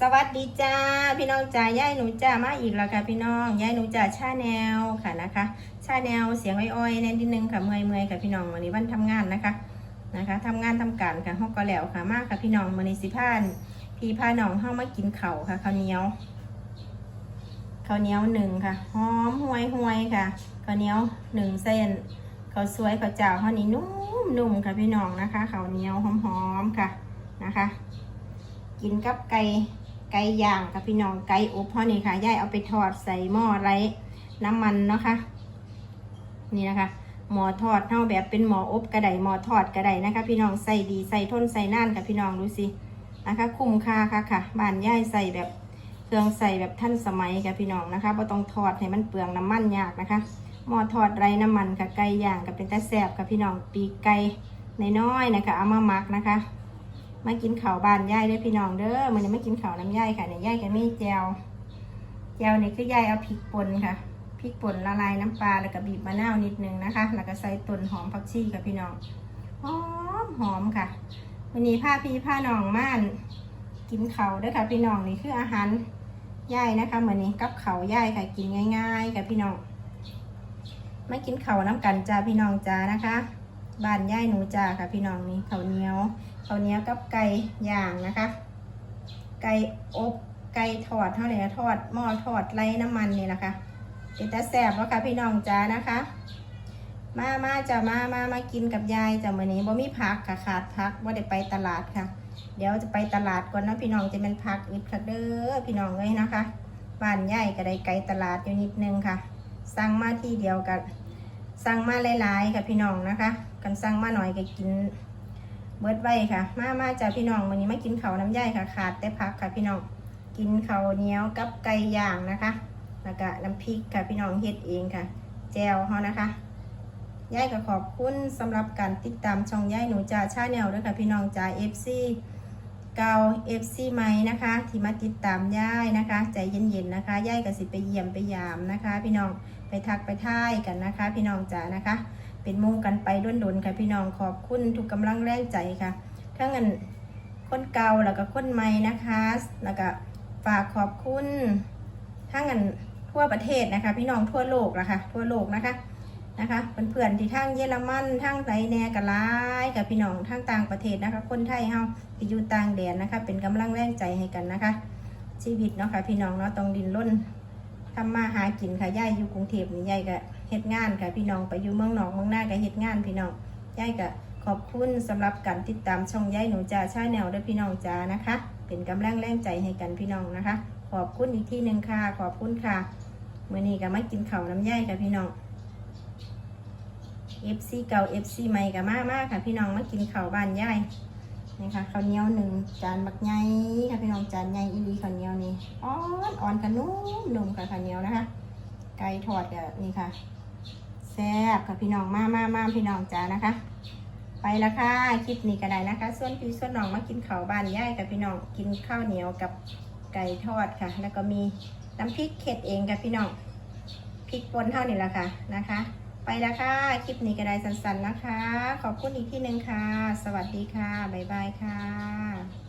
สวัสดีจ้าพี่น้องจ้ายายหนูจ้ามาอีกแล้วค่ะพี่น้องยายหนูจ้าชาแนลค่ะนะคะ ชาแนลเสียงอ้อยๆแน่นนิดนึงค่ะเมื่อยเมื่อยค่ะพี่น้องวันนี้วันทำงานนะคะนะคะทำงานทำการค่ะห้องก็แล้วค่ะมากค่ะพี่น้องวันนี้สิพานพี่พาน้องเข้ามากินเข่าค่ะข้าวเหนียวข้าวเหนียวหนึ่งค่ะหอมห่วยห่วยค่ะข้าวเหนียวหนึ่งเส้นข้าวสวยข้าวเจ้าข้าวนี้นุ่มนุ่มค่ะพี่น้องนะคะข้าวเหนียวหอมๆค่ะนะคะ กินกับไก่ ไก่ย่างกับพี่น้องไก่อบพ่อนี่ค่ะย่ายเอาไปทอดใส่หม้อไร้น้ำมันเนาะค่ะนี่นะคะหม้อทอดเท่าแบบเป็นหม้ออบกระไดหม้อทอดกระไดนะคะ พี่น้องใส่ดีใส่ทนใส่น่านกับพี่น้องดูสินะคะ คุ้มค่าค่ะค่ะบ้านย่ายใส่แบบเครื่องใส่แบบท่านสมัยกับพี่น้องนะคะไ่ต้องทอดให้มันเปลืองน้ำมันยากนะคะหม้อทอดไร้น้ำมันค่ะไก่ย่างกับเป็นแตะแสบกับพี่น้องปีกไก่น้อยๆนะคะเอามาหมักนะคะ มากินข้าวบานย่ายด้พี่น้องเด้อมันนี้ไม่กินข้าวน้ำย่ายค่ะเนี่ยย่ายก็มีแจวแจวเนี่ยคือย่ายเอาพริกป่นค่ะพริกป่นละลายน้ำปลาแล้วก็บีบมะนาวนิดนึงนะคะ แล้วก็ใส่ต้นหอมผักชีค่ะพี่น้องหอมหอมค่ะ วันนี้ผ้าพี่ผ้าน้องม่านกินเขาด้อค่ะพี่น้องนี่คืออาหารย่ายนะคะเหมือนนี้กับเขาย่ายค่ะกินง่าย ๆ ค่ะพี่น้องไม่กินเขาน้ำกันจ้าพี่น้องจ้านะคะ บ้านย่ายหนูจ้าค่ะพี่น้องนี่ข้าวเหนียวข้าวเหนียวกับไก่ย่างนะคะ ไก่อบไก่ทอดเท่าไหร่นะทอดหม้อทอดไร้น้ำมันนี่นะคะเป็นตาแสบแล้วค่ะพี่น้องจ้านะคะ มามาจะมามามากินกับยายจะมื้อนี้บ่มีพักค่ะขาดพักว่าได้ไปตลาดค่ะ เดี๋ยวจะไปตลาดก่อนนะพี่น้องจะเป็นพักอึดค่ะเด้อพี่น้องเลยนะคะบ้านยายก็ได้ไกลตลาดอยู่นิดนึงค่ะ สั่งมาที่เดียวกับสั่งมาหลายๆค่ะพี่น้องนะคะกันสั่งมาหน่อยก็กินเบิดไว้ค่ะ มามาจ้าพี่น้องวันนี้มากินเขาน้ำย่ายค่ะ ขาดแต่พักค่ะพี่น้องกินเขาเหนียวกับไก่ย่างนะคะ แล้วก็น้ำพริกค่ะพี่น้องเฮ็ดเองค่ะ แจวเขานะคะย่ายก็ขอบคุณสำหรับการติดตามช่องย่ายหนูจ่าชาแนลด้วยค่ะพี่น้องจ่า FC เก่า FC ใหม่นะคะ ที่มาติดตามย่ายนะคะ ใจเย็นๆนะคะย่ายก็สิไปเยี่ยมไปยามนะคะ พี่น้องไปทักไปท่ายกันนะคะ พี่น้องจ๋านะคะ เป็นมุ่งกันไปด้นๆค่ะพี่น้องขอบคุณทุกกำลังแรงใจค่ะทั้งเงินคนเก่าแล้วก็คนใหม่นะคะ แล้วก็ฝากขอบคุณทั้งเงินทั่วประเทศนะคะ พี่น้องทั่วโลกนะคะทั่วโลกนะคะนะคะเพื่อนๆที่ทั้งเยอรมันทั้งไทยแนกับร้ายกับพี่น้องทั้งต่างประเทศนะคะ คนไทยเฮาที่อยู่ต่างแดนนะคะ เป็นกำลังแรงใจให้กันนะคะ ชีวิตเนาะค่ะพี่น้องเนาะต้องดินร่นทำมาหากินค่ะย่ายอยู่กรุงเทพนี่ย่ายก็ เฮ็ดงานค่ะพี่น้องไปอยู่เมืองนอกเมืองหน้าก็เฮ็ดงานพี่น้องย่ายก็ขอบคุณสำหรับการติดตามช่องย่ายหนูจ่าชาแนลด้วยพี่น้องจ้านะคะ เป็นกำลังแรงใจให้กันพี่น้องนะคะ ขอบคุณอีกที่หนึ่งค่ะขอบคุณค่ะมื่อนี้ก็มากินข้าวน้ำย่ายค่ะพี่น้อง FC เก่า FC ใหม่ก็มากมากค่ะ พี่น้องมากินข้าวบ้านย่ายนี่ค่ะข้าวเหนียวหนึ่งจานบักใหญ่ค่ะพี่น้องจานใหญ่อีหลีข้าวเหนียวนี่อ่อนอ่อนกันนุ่มนุ่มค่ะข้าวเหนียวนะคะ ไก่ทอดกับนี่ค่ะ แซ่บค่ะพี่น้องมามามาพี่น้องจ้านะคะ ไปแล้วค่ะคลิปนี้ก็ได้นะคะ ส่วนพี่ส่วนน้องมากินข้าวบ้านย่ายกับพี่น้องกินข้าวเหนียวกับไก่ทอดค่ะ แล้วก็มีน้ำพริกเข็ดเองค่ะพี่น้องพริกป่นเท่านี้แหละค่ะนะคะ ไปแล้วค่ะคลิปนี้ก็ได้สั้นๆนะคะ ขอบคุณอีกที่หนึ่งค่ะ สวัสดีค่ะบ๊ายบายค่ะ